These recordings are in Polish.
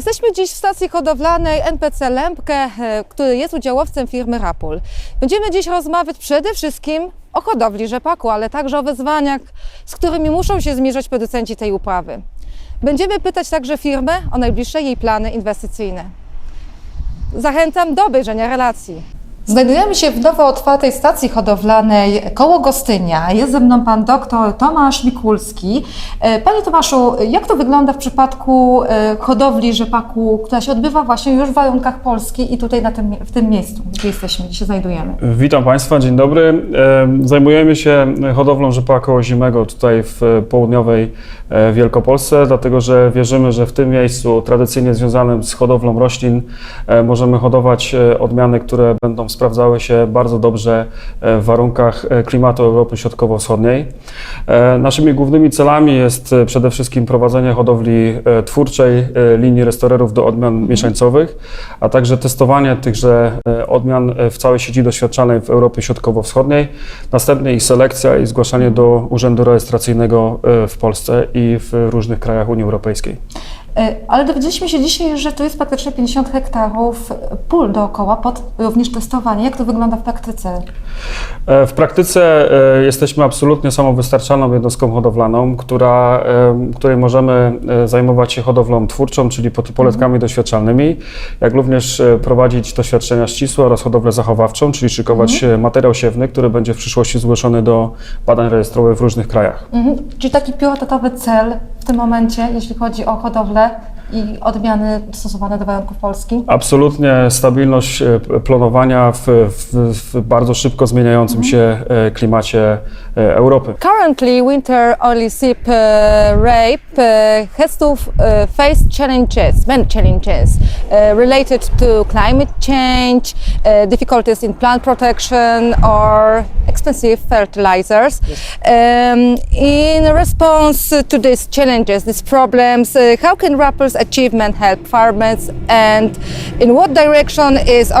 Jesteśmy dziś w stacji hodowlanej NPC Lębkę, e, który jest udziałowcem firmy Rapul. Będziemy dziś rozmawiać przede wszystkim o hodowli rzepaku, ale także o wyzwaniach, z którymi muszą się zmierzyć producenci tej uprawy. Będziemy pytać także firmę o najbliższe jej plany inwestycyjne. Zachęcam do obejrzenia relacji. Znajdujemy się w nowo otwartej stacji hodowlanej koło Gostynia. Jest ze mną pan doktor Tomasz Mikulski. E, Panie Tomaszu, jak to wygląda w przypadku e, hodowli rzepaku, która się odbywa właśnie już w warunkach Polski i tutaj na tym, w tym miejscu, gdzie jesteśmy, gdzie się znajdujemy? Witam Państwa, dzień dobry. E, Zajmujemy się hodowlą rzepaku ozimego tutaj w południowej Wielkopolsce, dlatego że wierzymy, że w tym miejscu tradycyjnie związanym z hodowlą roślin możemy hodować odmiany, które będą sprawdzały się bardzo dobrze e, w warunkach e, klimatu Europy Środkowo-Wschodniej. E, Naszymi głównymi celami jest przede wszystkim prowadzenie hodowli twórczej linii restaurerów do odmian mieszańcowych, a także testowanie tychże odmian w całej sieci doświadczalnej w Europie Środkowo-Wschodniej, następnie ich selekcja i zgłaszanie do Urzędu Rejestracyjnego w Polsce i w różnych krajach Unii Europejskiej. E, Ale dowiedzieliśmy się dzisiaj, że tu jest praktycznie 50 hektarów pól dookoła pod również testowanie. Jak to wygląda w praktyce? E, W praktyce e, jesteśmy absolutnie samowystarczalną jednostką hodowlaną, która, e, której możemy e, zajmować się hodowlą twórczą, czyli poletkami doświadczalnymi, jak również e, prowadzić doświadczenia ścisłe oraz hodowlę zachowawczą, czyli szykować e, materiał siewny, który będzie w przyszłości zgłoszony do badań rejestrowych w różnych krajach. Mhm. Czyli taki priorytetowy cel tym momencie, jeśli chodzi o hodowlę i odmiany stosowane do warunków Polski? Absolutnie stabilność e, planowania w, w, w bardzo szybko zmieniającym się e, klimacie e, Europy. Currently, winter oily seep uh, rape uh, has to uh, face challenges, many challenges uh, related to climate change, uh, difficulties in plant protection, or expensive fertilizers. Um, in response to these challenges, these problems, uh, how can Rappel's achievement help farmers, and in what direction is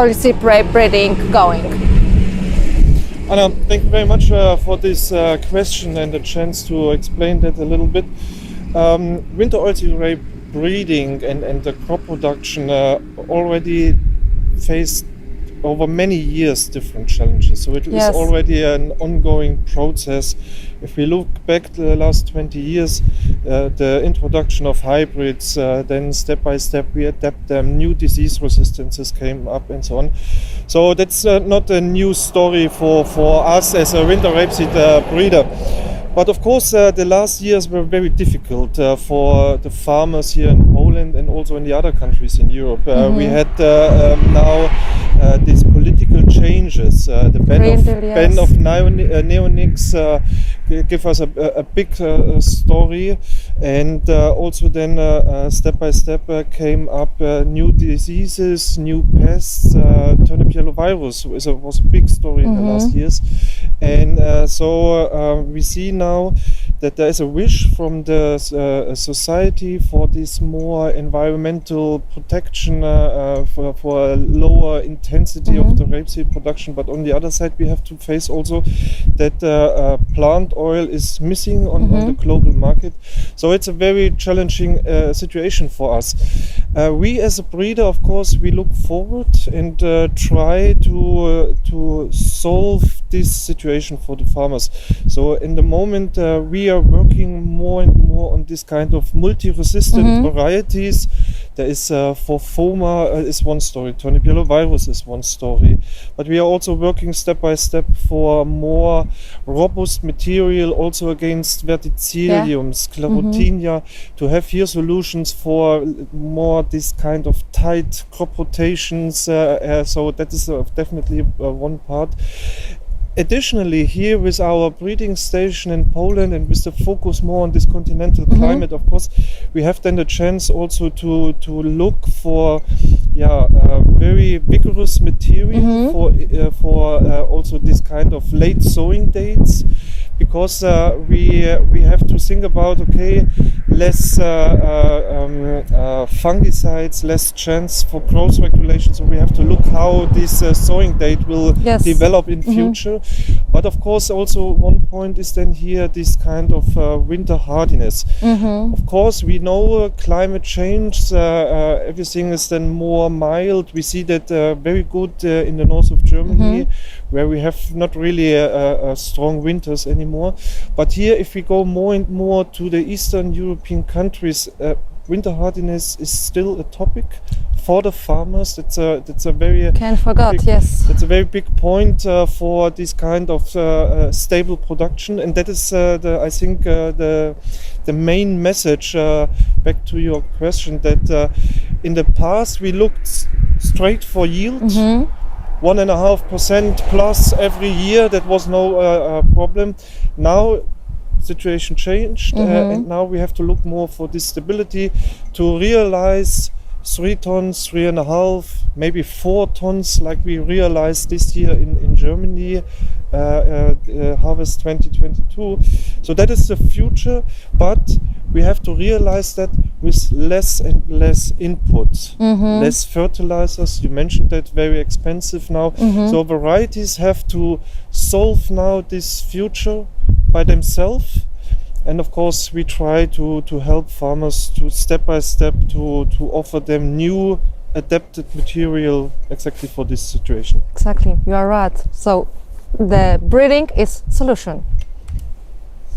rape breeding going? Anna, thank you very much uh, for this uh, question and the chance to explain that a little bit. Um, winter oilseed rape breeding and, and the crop production uh, already faced over many years different challenges. So it is Yes. already an ongoing process. If we look back the last 20 years, uh, the introduction of hybrids, uh, then step by step we adapt them, new disease resistances came up and so on. So that's uh, not a new story for, for us as a winter rapeseed uh, breeder. But of course, uh, the last years were very difficult uh, for the farmers here in Poland and also in the other countries in Europe. Uh, We had uh, um, now uh, these political changes. Uh, the ban of, yes. ban of uh, neonics uh, give us a, a big uh, story, and uh, also then uh, uh, step by step uh, came up uh, new diseases, new pests. Uh, turnip yellow virus was a, was a big story in the last years, and uh, so uh, we see now that there is a wish from the uh, society for this more environmental protection uh, uh, for, for a lower intensity of the rapeseed production. But on the other side, we have to face also that uh, uh, plant oil is missing on, on the global market. So it's a very challenging uh, situation for us. Uh, we, as a breeder, of course, we look forward and uh, try to uh, to solve this situation for the farmers. So in the moment, uh, we are working more and more on this kind of multi-resistant varieties. There is uh, for FOMA uh, is one story, turnip yellow virus is one story, but we are also working step by step for more robust material, also against verticillium, sclerotinia, to have here solutions for more this kind of tight crop rotations. Uh, uh, so that is uh, definitely uh, one part additionally here with our breeding station in poland and with the focus more on this continental climate of course we have then the chance also to to look for yeah uh, very vigorous material for uh, for uh, also this kind of late sowing dates because uh, we uh, we have to think about okay less uh, uh, um, uh, fungicides, less chance for growth regulation. So we have to look how this uh, sowing date will Yes. develop in Mhm. future. But of course, also one point is then here this kind of uh, winter hardiness. Mhm. Of course, we know uh, climate change. Uh, uh, everything is then more mild. We see that uh, very good uh, in the north of Germany, where we have not really strong winters anymore. But here, if we go more and more to the Eastern European countries, uh, winter hardiness is still a topic for the farmers. That's a that's a very Can't forget, Big- yes. that's a very big point uh, for this kind of uh, uh, stable production, and that is, uh, the, I think, uh, the the main message. Uh, back to your question, that uh, in the past we looked straight for yield, Mhm. one and a half percent plus every year. That was no uh, uh, problem. Now situation changed, Mhm. uh, and now we have to look more for this stability to realize three tons, three and a half, maybe four tons, like we realized this year in, in Germany, uh, uh, uh, harvest 2022. So that is the future, but we have to realize that with less and less input, Mhm. less fertilizers. You mentioned that very expensive now. Mhm. So varieties have to solve now this future by themselves. And of course, we try to, to help farmers to step by step to, to offer them new adapted material exactly for this situation. Exactly, you are right. So the breeding is solution.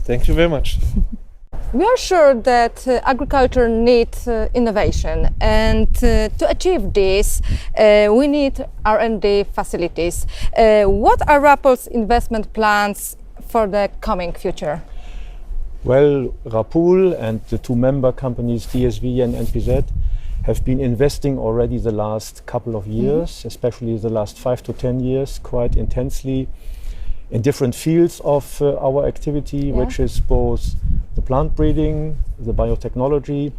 Thank you very much. We are sure that uh, agriculture needs uh, innovation, and uh, to achieve this, uh, we need R&D facilities. Uh, what are Rappel's investment plans for the coming future? Well, Rapul and the two member companies, DSV and NPZ, have been investing already the last couple of years, especially the last five to ten years, quite intensely in different fields of uh, our activity, Yeah. which is both the plant breeding, the biotechnology,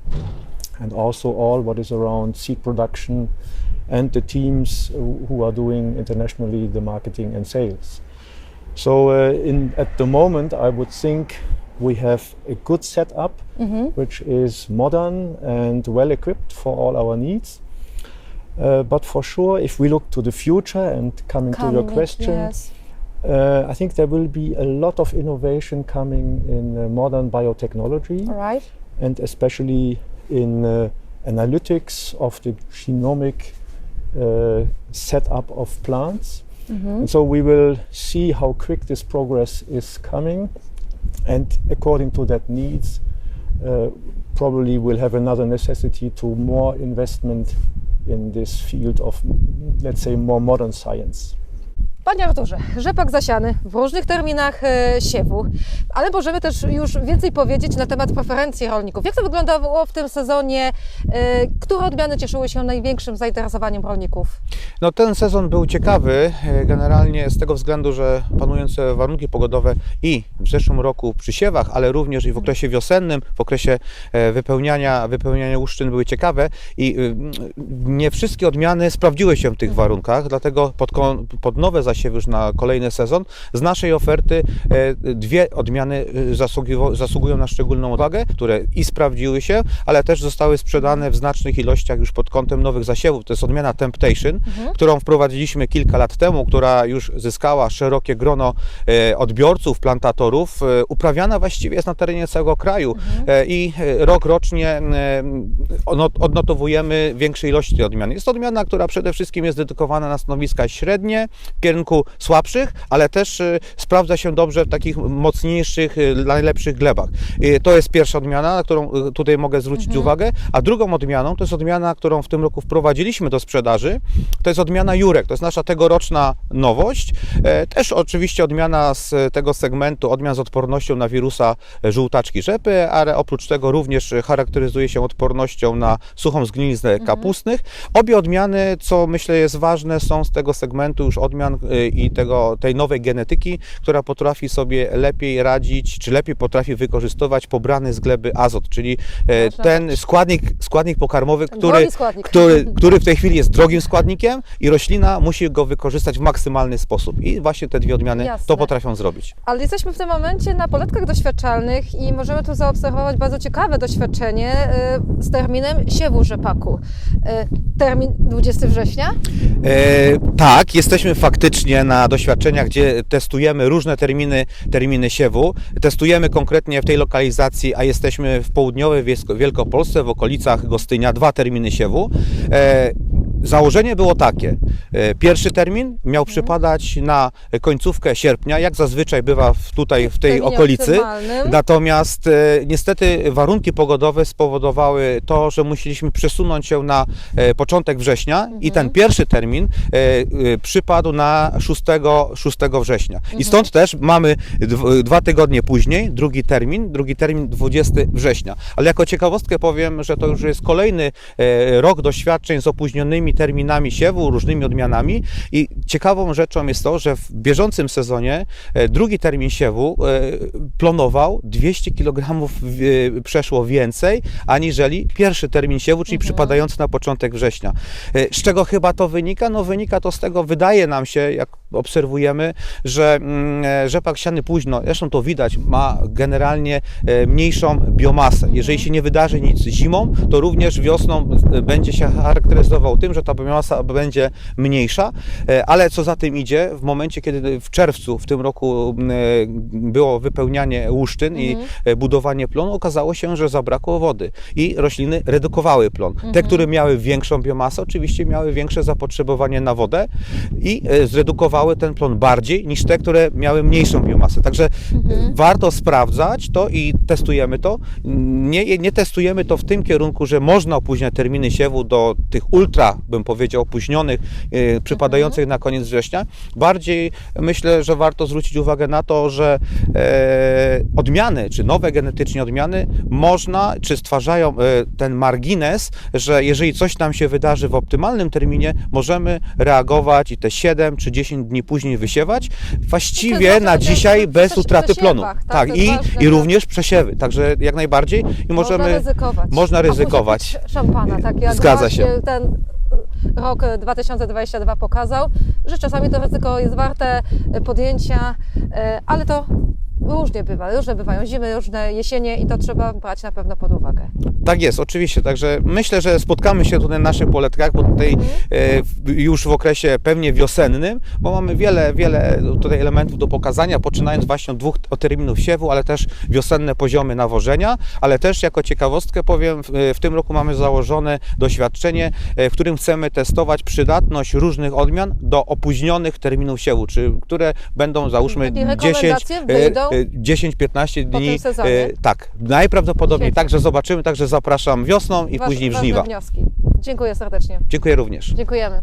and also all what is around seed production and the teams who who are doing internationally the marketing and sales. So uh, in at the moment, I would think we have a good setup, which is modern and well equipped for all our needs. Uh, but for sure, if we look to the future and coming to your Coming, question, yes. uh, I think there will be a lot of innovation coming in uh, modern biotechnology right. and especially in uh, analytics of the genomic uh, setup of plants. And so we will see how quick this progress is coming, and according to that needs, uh, probably will have another necessity to more investment in this field of, let's say, more modern science. Panie Arturze, rzepak zasiany w różnych terminach e, siewu, ale możemy też już więcej powiedzieć na temat preferencji rolników. Jak to wyglądało w tym sezonie? E, które odmiany cieszyły się największym zainteresowaniem rolników? No, ten sezon był ciekawy e, generalnie z tego względu, że panujące warunki pogodowe i w zeszłym roku przy siewach, ale również i w okresie wiosennym, w okresie wypełniania, wypełniania łuszczyn były ciekawe i y, nie wszystkie odmiany sprawdziły się w tych warunkach, dlatego pod, pod nowe zasiewy już na kolejny sezon z naszej oferty e, dwie odmiany zasługiwo- zasługują na szczególną uwagę, które i sprawdziły się, ale też zostały sprzedane w znacznych ilościach już pod kątem nowych zasiewów. To jest odmiana Temptation, którą wprowadziliśmy kilka lat temu, która już zyskała szerokie grono e, odbiorców, plantatorów. E, uprawiana właściwie jest na terenie całego kraju e, i e, rok rocznie e, odnotowujemy większe ilości tej odmiany. Jest to odmiana, która przede wszystkim jest dedykowana na stanowiska średnie, w słabszych, ale też e, sprawdza się dobrze w takich mocniejszych, e, najlepszych glebach. E, To jest pierwsza odmiana, na którą tutaj mogę zwrócić uwagę, a drugą odmianą to jest odmiana, którą w tym roku wprowadziliśmy do sprzedaży. To jest odmiana Jurek, to jest nasza tegoroczna nowość. E, Też oczywiście odmiana z tego segmentu, odmian z odpornością na wirusa żółtaczki rzepy, ale oprócz tego również charakteryzuje się odpornością na suchą zgniliznę kapustnych. Obie odmiany, co myślę jest ważne, są z tego segmentu już odmian, y, i tego, tej nowej genetyki, która potrafi sobie lepiej radzić, czy lepiej potrafi wykorzystywać pobrany z gleby azot, czyli e, ten składnik, składnik pokarmowy, Ten który, składnik. który, który w tej chwili jest drogim składnikiem i roślina musi go wykorzystać w maksymalny sposób. I właśnie te dwie odmiany Jasne. to potrafią zrobić. Ale jesteśmy w tym momencie na poletkach doświadczalnych i możemy tu zaobserwować bardzo ciekawe doświadczenie y, z terminem siewu rzepaku. Termin 20 września? E, tak, jesteśmy faktycznie na doświadczeniach, gdzie testujemy różne terminy, terminy siewu. Testujemy konkretnie w tej lokalizacji, a jesteśmy w południowej Wielko- Wielkopolsce, w okolicach Gostynia, dwa terminy siewu. E, Założenie było takie. E, Pierwszy termin miał przypadać na końcówkę sierpnia, jak zazwyczaj bywa w, tutaj w tej okolicy. Natomiast e, niestety warunki pogodowe spowodowały to, że musieliśmy przesunąć się na e, początek września i ten pierwszy termin przypadł na 6, 6 września. I stąd też mamy dw, dwa tygodnie później drugi termin, drugi termin 20 września. Ale jako ciekawostkę powiem, że to już jest kolejny rok doświadczeń z opóźnionymi terminami siewu, różnymi odmianami i ciekawą rzeczą jest to, że w bieżącym sezonie e, drugi termin siewu e, plonował 200 kg w- przeszło więcej aniżeli pierwszy termin siewu, czyli przypadający na początek września. E, Z czego chyba to wynika? No wynika to z tego, wydaje nam się, jak obserwujemy, że mm, e, rzepak siany późno, zresztą to widać, ma generalnie e, mniejszą biomasę. Jeżeli się nie wydarzy nic zimą, to również wiosną e, będzie się charakteryzował tym, że ta biomasa będzie mniejsza, e, ale co za tym idzie, w momencie, kiedy w czerwcu w tym roku e, było wypełnianie łuszczyn i e, budowanie plonu, okazało się, że zabrakło wody i rośliny redukowały plon. Te, które miały większą biomasę, oczywiście miały większe zapotrzebowanie na wodę i zredukowały ten plon bardziej niż te, które miały mniejszą biomasę. Także e, warto sprawdzać to i testujemy to. Nie, nie testujemy to w tym kierunku, że można opóźniać terminy siewu do tych ultra, bym powiedział, opóźnionych, e, przypadających na koniec września. Bardziej myślę, że warto zwrócić uwagę na to, że e, odmiany, czy nowe genetycznie odmiany, można, czy stwarzają e, ten margines, że jeżeli coś nam się wydarzy w optymalnym terminie, możemy reagować i te 7 czy 10 dni później wysiewać, właściwie na dzisiaj bez utraty plonu. tak, Tak, i, i że- również przesiewy, także jak najbardziej i możemy... Można ryzykować. można ryzykować. szampana, tak jak Zgadza się. ten rok 2022 pokazał, że czasami to ryzyko jest warte podjęcia, e, ale to różnie bywa, różne bywają zimy, różne jesienie i to trzeba brać na pewno pod uwagę. Tak jest, oczywiście. Także myślę, że spotkamy się tutaj na naszych poletkach, bo tutaj Mhm. e, już w okresie pewnie wiosennym, bo mamy wiele, wiele tutaj elementów do pokazania, poczynając właśnie od dwóch od terminów siewu, ale też wiosenne poziomy nawożenia, ale też jako ciekawostkę powiem, w, w tym roku mamy założone doświadczenie, e, w którym chcemy testować przydatność różnych odmian do opóźnionych terminów siewu, czy które będą załóżmy Takie 10, rekomendacje e, wyjdą e, 10-15 po dni. tym sezonie? e, Tak, najprawdopodobniej Świetnie. także zobaczymy, także zapraszam wiosną i później w żniwa. wnioski. Dziękuję serdecznie. Dziękuję również. Dziękujemy.